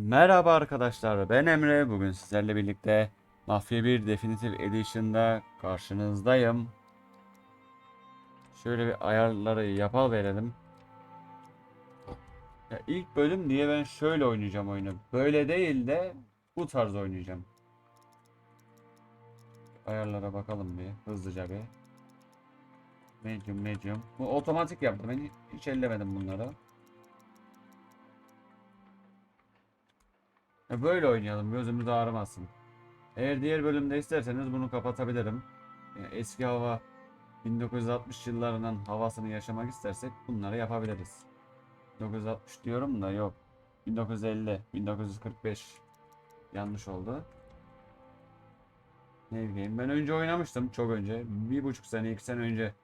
Merhaba arkadaşlar ben Emre bugün sizlerle birlikte Mafya 1 Definitive Edition'da karşınızdayım. Şöyle bir ayarları yapal verelim. Ya ilk bölüm diye ben şöyle oynayacağım oyunu. Böyle değil de bu tarz oynayacağım. Ayarlara bakalım bir hızlıca bir. Medium medium. Bu otomatik yaptım ben hiç ellemedim bunları. Böyle oynayalım gözümüz ağrımasın. Eğer diğer bölümde isterseniz bunu kapatabilirim. Ya eski hava 1960 yıllarının havasını yaşamak istersek bunları yapabiliriz. 1960 diyorum da yok. 1950, 1945 yanlış oldu. Ne bileyim ben önce oynamıştım çok önce. Bir buçuk sene, iki sene önce.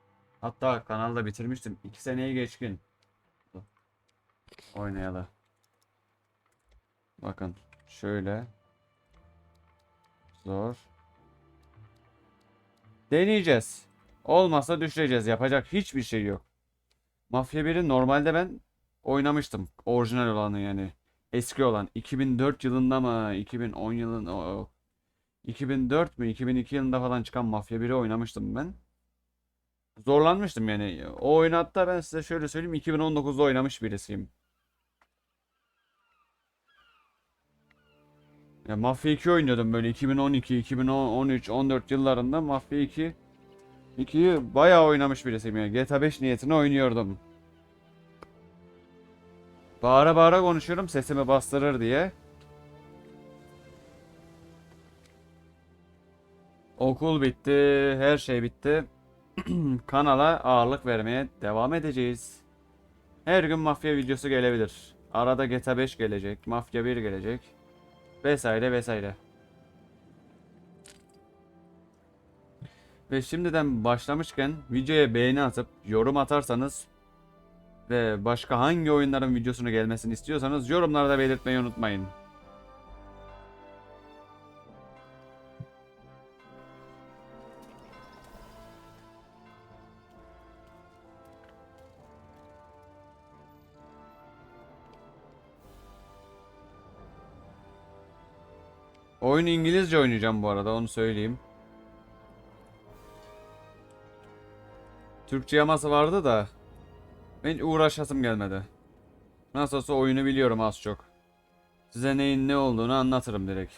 Hatta kanalda bitirmiştim. iki seneyi geçkin. Oynayalım. Bakın şöyle. Zor. Deneyeceğiz. Olmazsa düşüreceğiz. Yapacak hiçbir şey yok. Mafya 1'i normalde ben oynamıştım. Orijinal olanı yani. Eski olan. 2004 yılında mı? 2010 yılın o- 2004 mü? 2002 yılında falan çıkan Mafya 1'i oynamıştım ben. Zorlanmıştım yani. O oyunu hatta ben size şöyle söyleyeyim 2019'da oynamış birisiyim. Ya Mafya 2 oynuyordum böyle 2012, 2013, 14 yıllarında Mafya 2 2'yi bayağı oynamış birisiyim yani. GTA 5 niyetine oynuyordum. Bağıra bağıra konuşuyorum sesimi bastırır diye. Okul bitti, her şey bitti. Kanala ağırlık vermeye devam edeceğiz. Her gün mafya videosu gelebilir. Arada GTA 5 gelecek, Mafya 1 gelecek. Vesaire vesaire. Ve şimdiden başlamışken videoya beğeni atıp yorum atarsanız ve başka hangi oyunların videosunu gelmesini istiyorsanız yorumlarda belirtmeyi unutmayın. Oyun İngilizce oynayacağım bu arada onu söyleyeyim. Türkçe yaması vardı da ben uğraşasım gelmedi. Nasıl olsa oyunu biliyorum az çok. Size neyin ne olduğunu anlatırım direkt.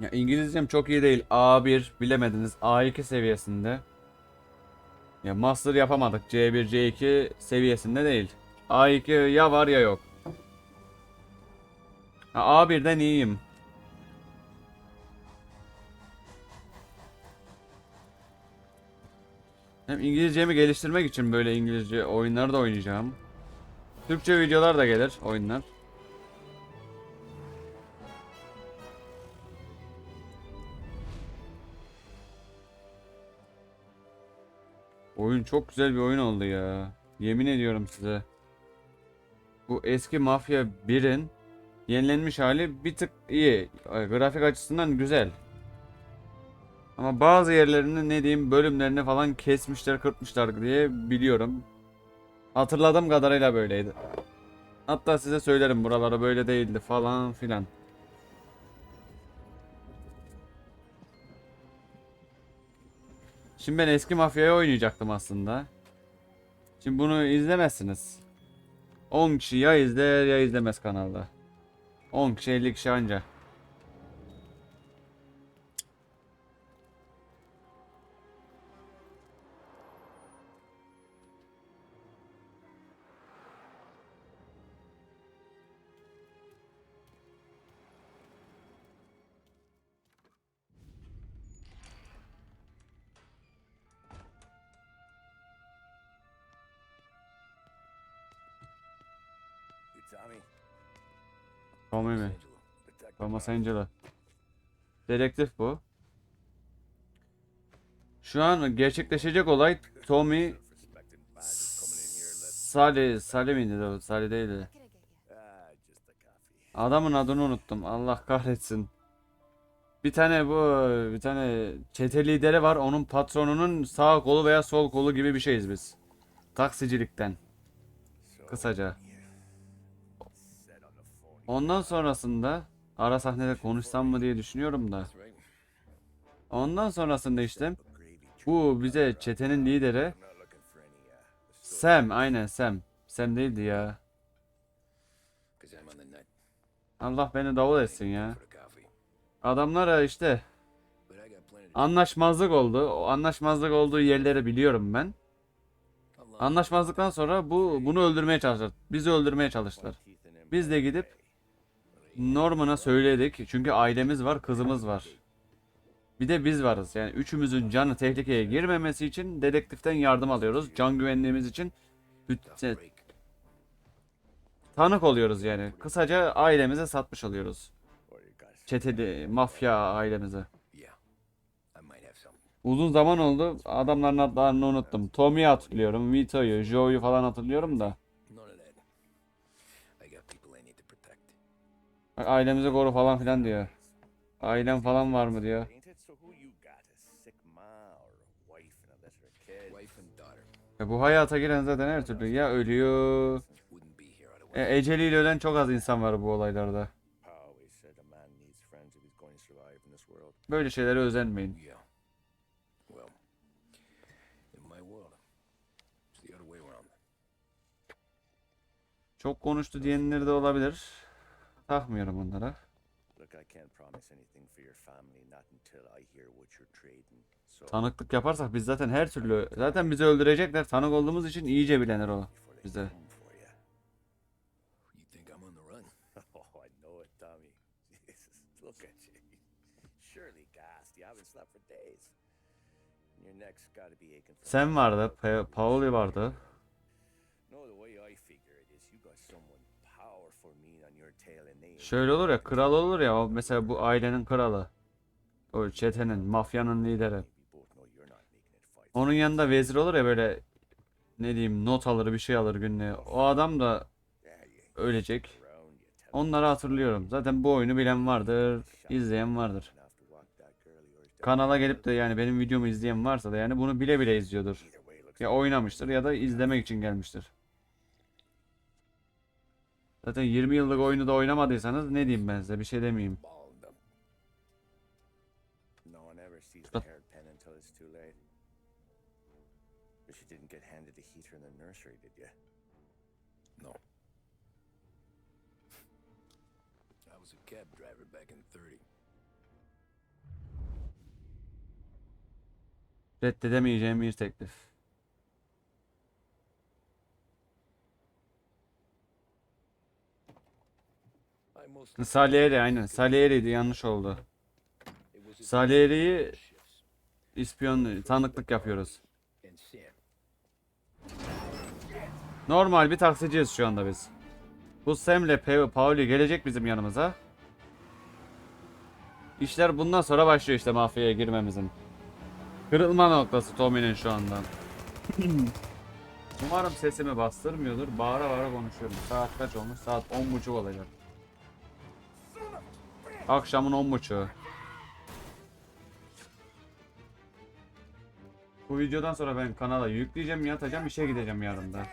Ya İngilizcem çok iyi değil. A1 bilemediniz. A2 seviyesinde. Ya master yapamadık. C1, C2 seviyesinde değil. A2 ya var ya yok. Ha, A1'den iyiyim. Hem İngilizcemi geliştirmek için böyle İngilizce oyunları da oynayacağım. Türkçe videolar da gelir oyunlar. Oyun çok güzel bir oyun oldu ya. Yemin ediyorum size. Bu eski Mafya 1'in yenilenmiş hali bir tık iyi. Grafik açısından güzel. Ama bazı yerlerini ne diyeyim bölümlerini falan kesmişler kırpmışlar diye biliyorum. Hatırladığım kadarıyla böyleydi. Hatta size söylerim buraları böyle değildi falan filan. Şimdi ben eski mafyayı oynayacaktım aslında. Şimdi bunu izlemezsiniz. 10 kişi ya izler ya izlemez kanalda. 10 kişi 50 kişi anca. Tommy? Tommy mi? Thomas. Angela. Dedektif bu. Şu an gerçekleşecek olay Tommy. Sally, Sally miydi o? Sally değildi. Adamın adını unuttum. Allah kahretsin. Bir tane bu bir tane çete lideri var. Onun patronunun sağ kolu veya sol kolu gibi bir şeyiz biz. Taksicilikten kısaca. Ondan sonrasında ara sahnede konuşsam mı diye düşünüyorum da. Ondan sonrasında işte bu bize çetenin lideri Sam aynen Sam. Sam değildi ya. Allah beni davul etsin ya. Adamlara işte anlaşmazlık oldu. O anlaşmazlık olduğu yerleri biliyorum ben. Anlaşmazlıktan sonra bu bunu öldürmeye çalıştılar. Bizi öldürmeye çalıştılar. Biz de gidip Norman'a söyledik. Çünkü ailemiz var, kızımız var. Bir de biz varız. Yani üçümüzün canı tehlikeye girmemesi için dedektiften yardım alıyoruz. Can güvenliğimiz için tanık oluyoruz yani. Kısaca ailemize satmış oluyoruz. Çeteli, mafya ailemize. Uzun zaman oldu. Adamların adlarını unuttum. Tommy'yi hatırlıyorum. Vito'yu, Joe'yu falan hatırlıyorum da. Bak ailemizi koru falan filan diyor. Ailem falan var mı diyor. Ain't it? So who you got? A sick ma or a wife and unless you're a kid? Wife and daughter E bu hayata giren zaten her türlü ya ölüyor. E, eceliyle ölen çok az insan var bu olaylarda. Böyle şeylere özenmeyin. Çok konuştu diyenleri de olabilir. Takmıyorum. So Tanıklık yaparsak biz zaten her türlü zaten bizi öldürecekler. Tanık olduğumuz için iyice bilenir o bize. come for you. You think Şöyle olur ya, kral olur ya, mesela bu ailenin kralı. O çetenin, mafyanın lideri. Onun yanında vezir olur ya böyle ne diyeyim not alır bir şey alır günlüğe. O adam da ölecek. Onları hatırlıyorum. Zaten bu oyunu bilen vardır, izleyen vardır. Kanala gelip de yani benim videomu izleyen varsa da yani bunu bile bile izliyordur. Ya oynamıştır ya da izlemek için gelmiştir. Zaten 20 yıllık oyunu da oynamadıysanız ne diyeyim ben size bir şey demeyeyim. The But- you didn't get handed the heater in the nursery, did you? No. I was a cab driver back in 30. Reddedemeyeceğim bir teklif. Salieri aynen. Salieri'ydi yanlış oldu. Salieri'yi ispiyon tanıklık yapıyoruz. Normal bir taksiciyiz şu anda biz. Bu Sam'le Pauli gelecek bizim yanımıza. İşler bundan sonra başlıyor işte mafyaya girmemizin. Kırılma noktası Tommy'nin şu anda. Umarım sesimi bastırmıyordur. Bağıra bağıra konuşuyorum. Saat kaç olmuş? Saat 10.30 olacak. Akşamın 10.30'u. Bu videodan sonra ben kanala yükleyeceğim, yatacağım, işe gideceğim yarın da.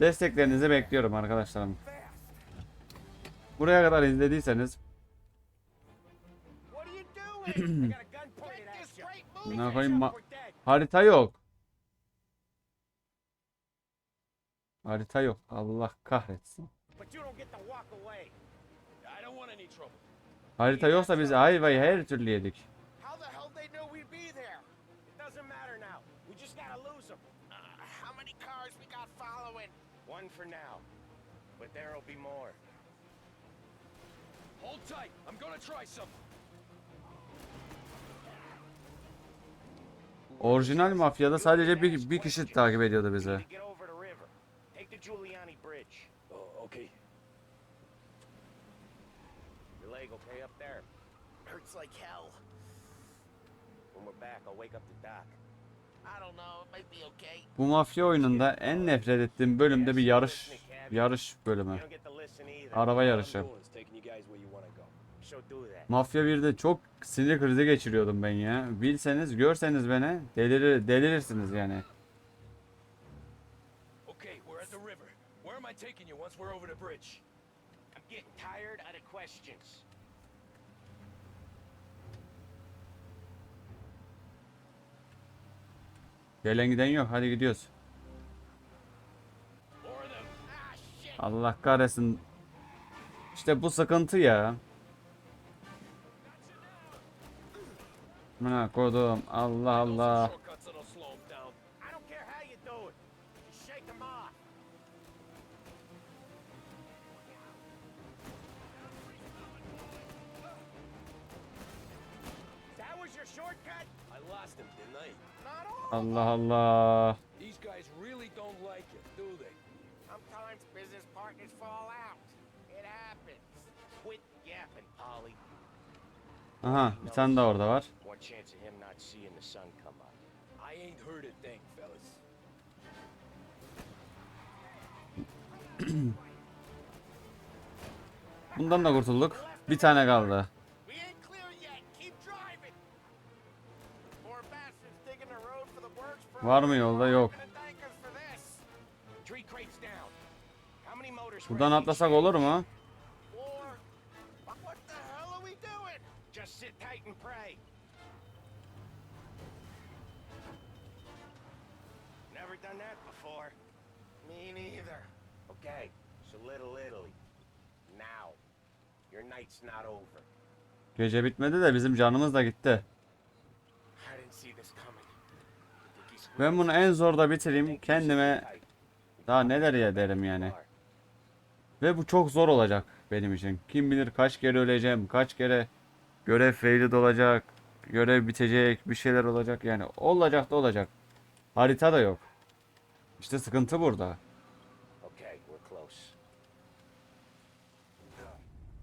Desteklerinizi bekliyorum arkadaşlarım. Buraya kadar izlediyseniz ne koyayım. Harita yok. Harita yok. Allah kahretsin. Harita yoksa biz ayvayı her türlü yedik. Uh, how many cars we got following? One for now. But there'll be more. Hold tight. I'm gonna try something. Orijinal mafyada sadece bir, bir kişi takip ediyordu bizi. Oh, okay. Your leg okay up there? Hurts like hell. When we're back, I'll wake up the doc. I don't know. It might be okay. Bu mafya oyununda en nefret ettiğim bölümde bir yarış yarış bölümü. Araba yarışı. Mafya 1'de çok sinir krizi geçiriyordum ben ya. Bilseniz, görseniz beni delirir, delirirsiniz yani. Gelen giden yok. Hadi gidiyoruz. Ah. Allah kahretsin. İşte bu sıkıntı ya. Didn't I? Lost him tonight. Not all. Allah Allah. These guys really don't like it, do they? Sometimes business partners fall out. It happens. Quit yapping, Polly. Aha bir tane daha orada var. Bundan da kurtulduk. Bir tane kaldı. Var mı yolda? Yok. Buradan atlasak olur mu? Little Italy. Now, your night's not over. Gece bitmedi de bizim canımız da gitti. Ben bunu en zorda bitireyim. Kendime daha neler ya derim yani. Ve bu çok zor olacak benim için. Kim bilir kaç kere öleceğim, kaç kere görev failed olacak, görev bitecek, bir şeyler olacak. Yani olacak da olacak. Harita da yok. İşte sıkıntı burada. Okay, we're close. Gelmişiz zaten. Pull over in front of that bar. Salieri's place. Yeah, that's the one. Wait here.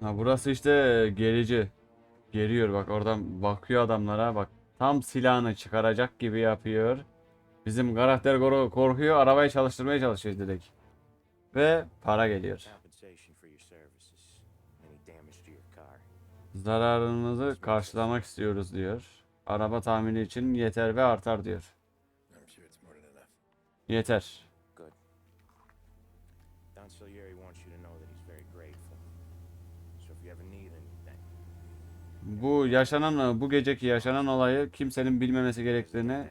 Ha burası işte gerici. Geriyor bak oradan bakıyor adamlara bak. Tam silahını çıkaracak gibi yapıyor. Bizim karakter korkuyor. Arabayı çalıştırmaya çalışıyor direkt. Ve para geliyor. Zararınızı karşılamak istiyoruz diyor. Araba tamiri için yeter ve artar diyor. Yeter. Bu yaşanan bu geceki yaşanan olayı kimsenin bilmemesi gerektiğini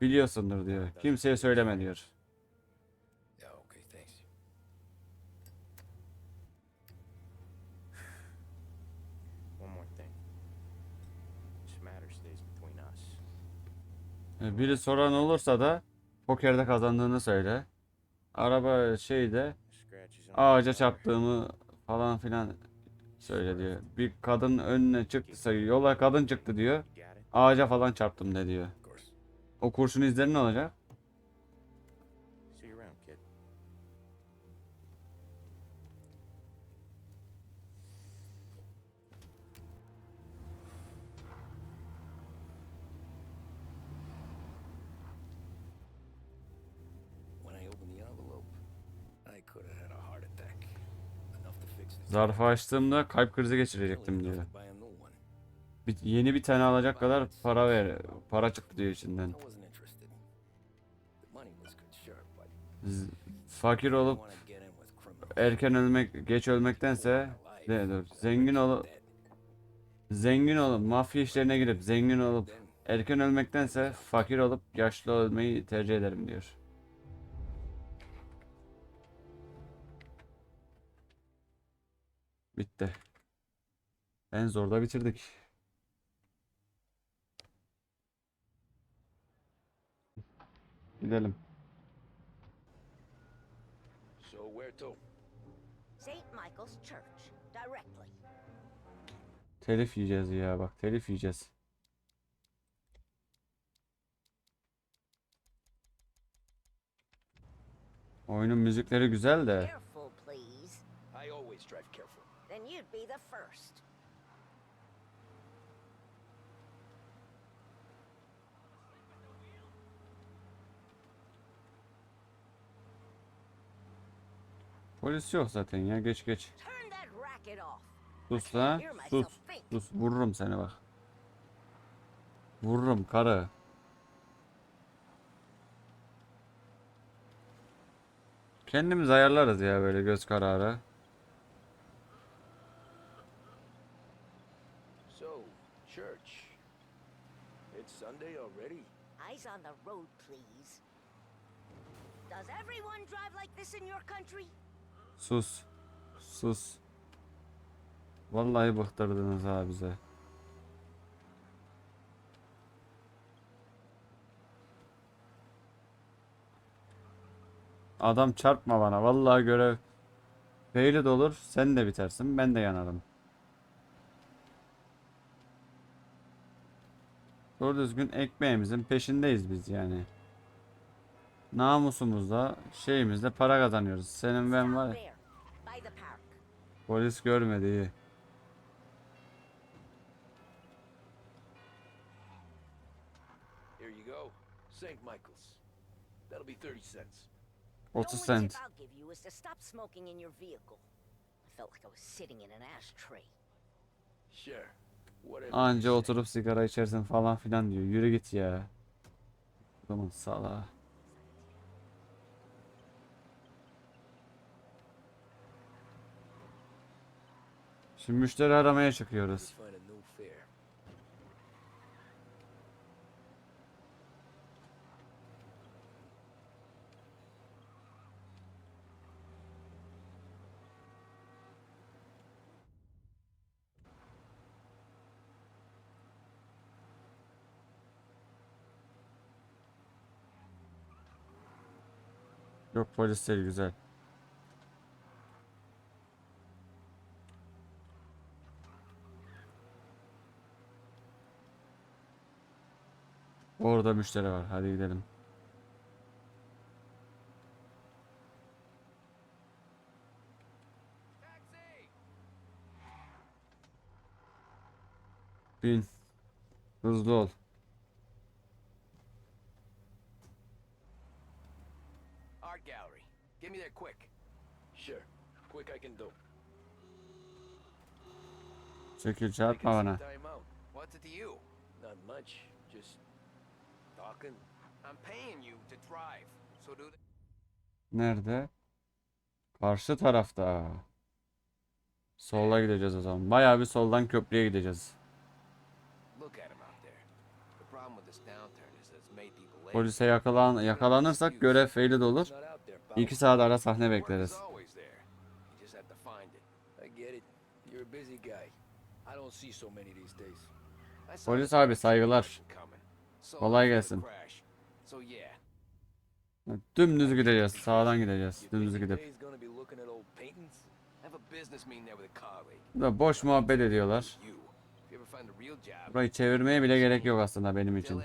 biliyorsundur diyor. Kimseye söyleme diyor. E, Biri soran olursa da pokerde kazandığını söyle. Araba şeyde ağaca çarptığımı falan filan söyle diyor. Bir kadın önüne çıktıysa yola kadın çıktı diyor. Ağaca falan çarptım de diyor. O kurşun izleri ne olacak? Zarfı açtığımda kalp krizi geçirecektim diyor. Bir, yeni bir tane alacak kadar para ver. Para çıktı diyor içinden. Z- fakir olup erken ölmek, geç ölmektense de, dur, zengin olup zengin olup mafya işlerine girip zengin olup erken ölmektense fakir olup yaşlı ölmeyi tercih ederim diyor. Bitti. En zorda bitirdik. Gidelim. So where to? St. Michael's Church, directly. Telif yiyeceğiz ya bak telif yiyeceğiz. Oyunun müzikleri güzel de Careful, please. I always drive careful. Then you'd be the first. polis yok zaten ya geç geç. Sus la sus sus vururum seni bak. Vururum karı. Kendimiz ayarlarız ya böyle göz kararı. So, church. It's Sunday already? On the road, please. Does everyone drive like this in your country? Sus. Sus. Vallahi bıktırdınız ha bize. Adam çarpma bana. Vallahi görev failed olur. Sen de bitersin. Ben de yanarım. Doğru düzgün ekmeğimizin peşindeyiz biz yani. Namusumuzla, şeyimizle para kazanıyoruz. Senin ben var ya. Polis görmedi iyi. St. Michael's. That'll be 30 cents. The 30 only cent. tip I'll give you is to stop smoking in your vehicle. I felt like I was sitting in an ashtray. Sure. Anca oturup sigara içersin falan filan diyor. Yürü git ya. Adamın salağı. Şimdi müşteri aramaya çıkıyoruz. Let's find a new fare. Yok polis değil güzel. Orada müşteri var. Hadi gidelim. Bin. Hızlı ol. Get me there quick. Sure. Quick I can do. Çekil çarpma bana. What's it to you? Not much. Just talking. I'm paying you to drive. So do the Nerede? Karşı tarafta. Sola gideceğiz o zaman. Bayağı bir soldan köprüye gideceğiz. that. Polise yakalan yakalanırsak görev failed olur. 2 saat ara sahne bekleriz. Polis abi saygılar. Kolay gelsin. Dümdüz gideceğiz. Sağdan gideceğiz. Dümdüz gidip. today's gonna be looking at old paintings? I have a business meeting there with a colleague. Burada boş muhabbet ediyorlar. Burayı çevirmeye bile gerek yok aslında benim için.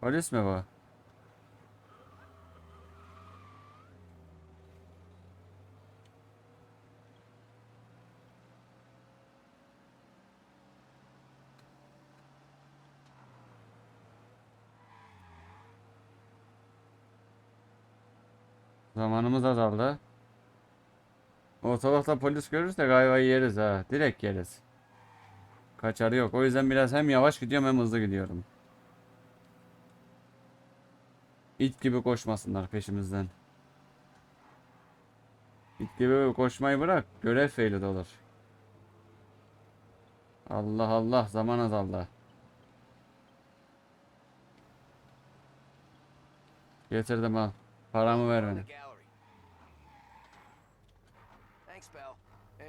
Polis mi bu? Zamanımız azaldı. Ortalıkta polis görürse galiba yeriz ha. Direkt yeriz. Kaçarı yok. O yüzden biraz hem yavaş gidiyorum hem hızlı gidiyorum. İt gibi koşmasınlar peşimizden. İt gibi koşmayı bırak. Görev de olur. Allah Allah zaman azaldı. Getirdim al. Paramı ver bana.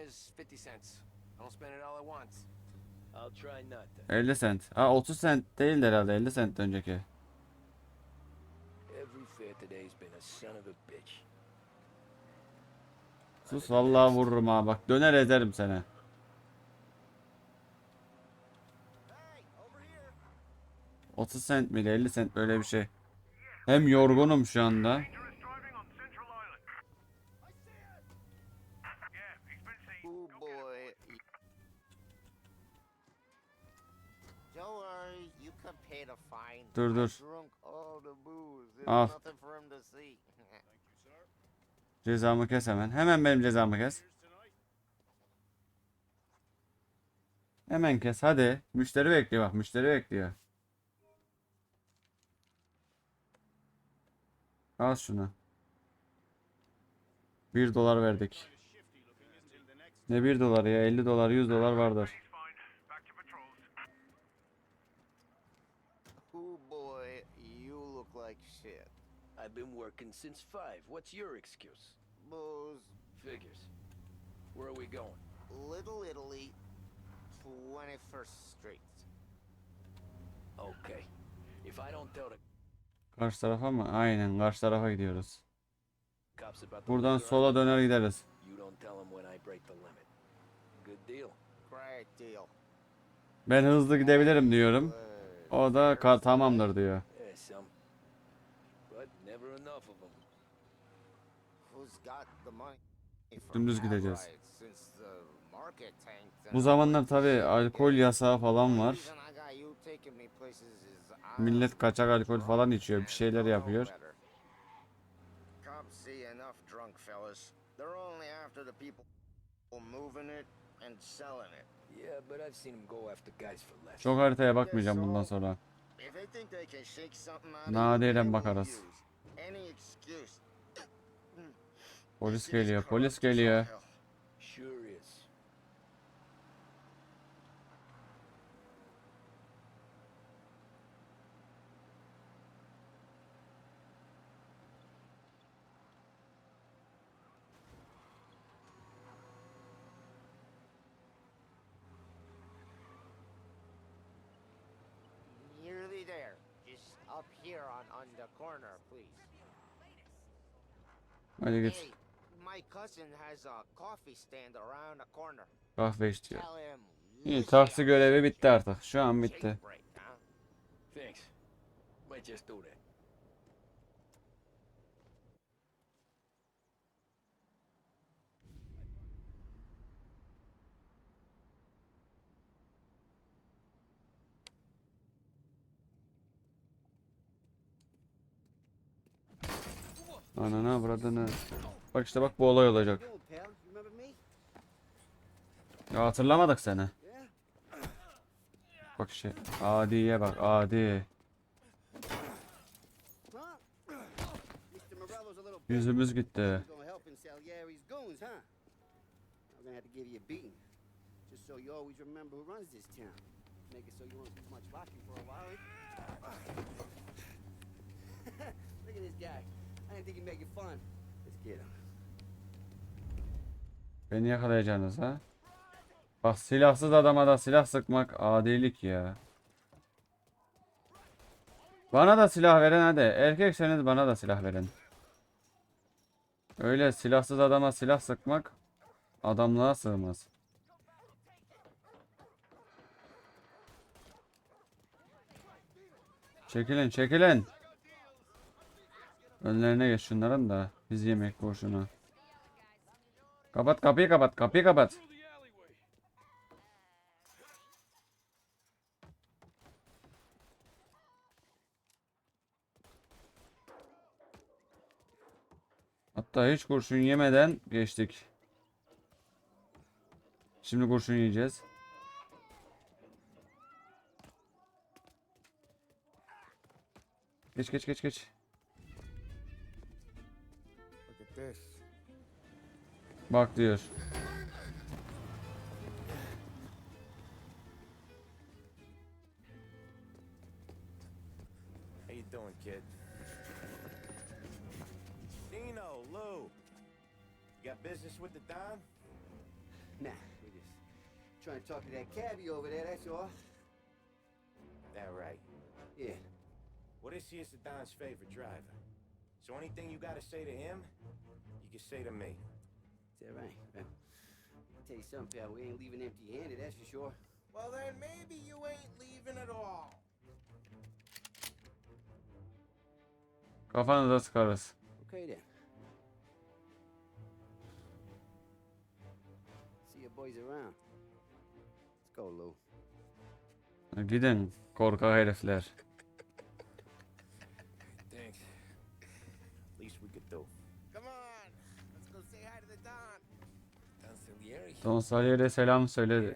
There's 50 cents. Don't spend it all at once. I'll try not to. 50 cent. Ha 30 cent değil herhalde 50 cent önceki. Every fair today's been a son of a bitch. Sus vallahi vururum ha bak döner ederim seni. Hey, over here. 30 cent miydi 50 cent böyle bir şey. Hem yorgunum şu anda. Dangerous driving on Central Island. Yeah, he's been seen. Oh Go get him. boy. Don't worry, you can pay the fine. Dur dur. Al. Cezamı kes hemen. Hemen benim cezamı kes. Hemen kes hadi. Müşteri bekliyor bak müşteri bekliyor. Al şunu. 1 dolar verdik. Ne 1 dolar ya 50 dolar 100 dolar vardır. He's fine. Back to patrols. oh boy, you look like shit. I've been working since 5. What's your excuse? Booze, Figures. Where are we going? Little Italy, 21st Street. Okay. If I don't tell the Karşı tarafa mı? Aynen karşı tarafa gidiyoruz. cops about the Buradan sola döner gideriz. You don't tell them when I break the limit. Good deal. Great deal. Ben hızlı gidebilirim diyorum. O da ka- tamamdır diyor. Yeah, some. But never enough of them. Who's got the money for Dümdüz gideceğiz. Bu zamanlar tabi alkol yasağı falan var. Millet kaçak alkol falan içiyor, bir şeyler yapıyor. Çok haritaya bakmayacağım bundan sonra. If they Polis City's geliyor, corrupt polis as all geliyor. hell. Sure is. Nearly there. Just up here on, on the corner, please. Hadi git. Kahve him. İyi taksi görevi bitti artık. Şu an bitti. shake break, huh? Thanks. Might just do that. Ananı avradını. Bak işte bak bu olay olacak. Ya hatırlamadık seni. Bak şey. Adiye bak adi. Yüzümüz gitti. Look at this guy. I didn't think he'd make it fun. Let's get him. Beni yakalayacaksınız ha. Bak silahsız adama da silah sıkmak adilik ya. Bana da silah verin hadi. Erkekseniz bana da silah verin. Öyle silahsız adama silah sıkmak adamlığa sığmaz. Çekilin çekilin. Önlerine geç şunların da biz yemek boşuna. Kapat kapıyı kapat kapıyı kapat. Hatta hiç kurşun yemeden geçtik. Şimdi kurşun yiyeceğiz. Geç geç geç geç. Bak diyor. How you doing, kid? Dino, Lou. You got business with the Don? Nah, we just trying to talk to that cabbie over there, that's all. That right. Yeah. Well, this here's the Don's favorite driver. So anything you gotta say to him, you can say to me. That right? Well, I'll tell you something, pal. We ain't leaving empty-handed, that's for sure. Well, then maybe you ain't leaving at all. Kafanı da sıkarız. Okay then. See your boys around. Let's go, Lou. Gidin korkak herifler. Don Salier'e selam söyle.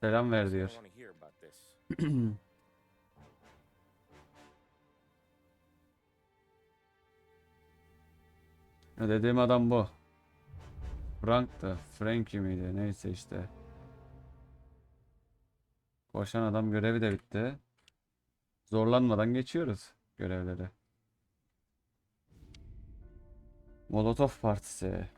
Selam ver diyor. Dediğim adam bu. Frank'tı. Frankie miydi? Neyse işte. Koşan adam görevi de bitti. Zorlanmadan geçiyoruz görevleri. Molotov Partisi.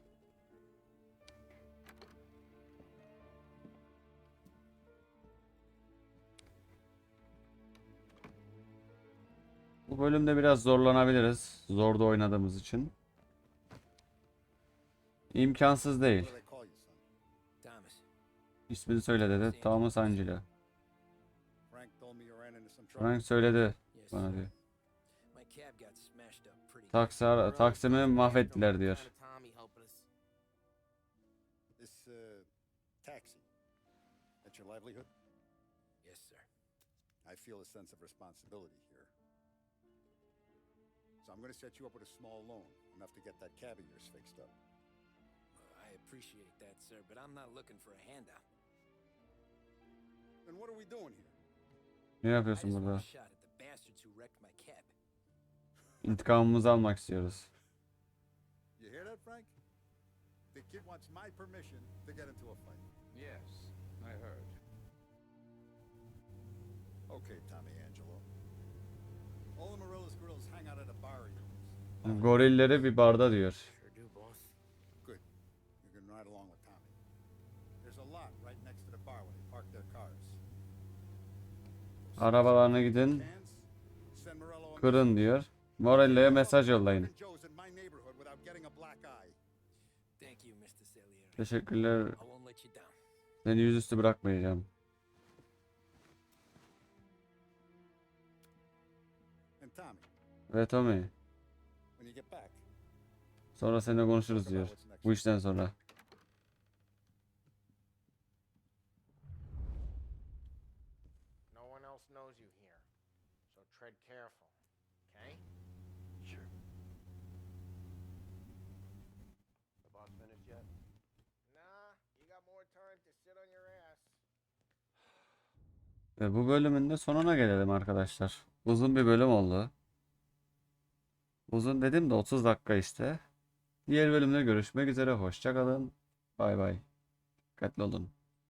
Bu bölümde biraz zorlanabiliriz. Zorda oynadığımız için. İmkansız değil. İsmini söyle dedi. Thomas Angelo. Frank söyledi bana diyor. Taksi taksimi mahvettiler diyor. This uh, taxi. That's your livelihood? Yes, sir. I feel a sense of responsibility. So I'm going to set you up with a small loan, enough to get that cab of yours fixed up. I appreciate that, sir, but I'm not looking for a handout. Then what are we doing here? Ne yapıyorsun burada? a shot at the bastards who wrecked my cab. İntikamımızı almak istiyoruz. You hear that, Frank? The kid wants my permission to get into a fight. Yes, I heard. Okay, Tommy Angelo. All the Morello's girls hang out at a bar he owns. Gorilleri bir barda diyor. Arabalarına gidin. Kırın diyor. Morello'ya mesaj yollayın. Joe's in my neighborhood Ve Tommy. Sonra seninle konuşuruz diyor. Bu işten sonra. Ve bu bölümün de sonuna gelelim arkadaşlar. Uzun bir bölüm oldu. Uzun dedim de 30 dakika işte. Diğer bölümde görüşmek üzere. Hoşça kalın. Bay bay. Dikkatli olun.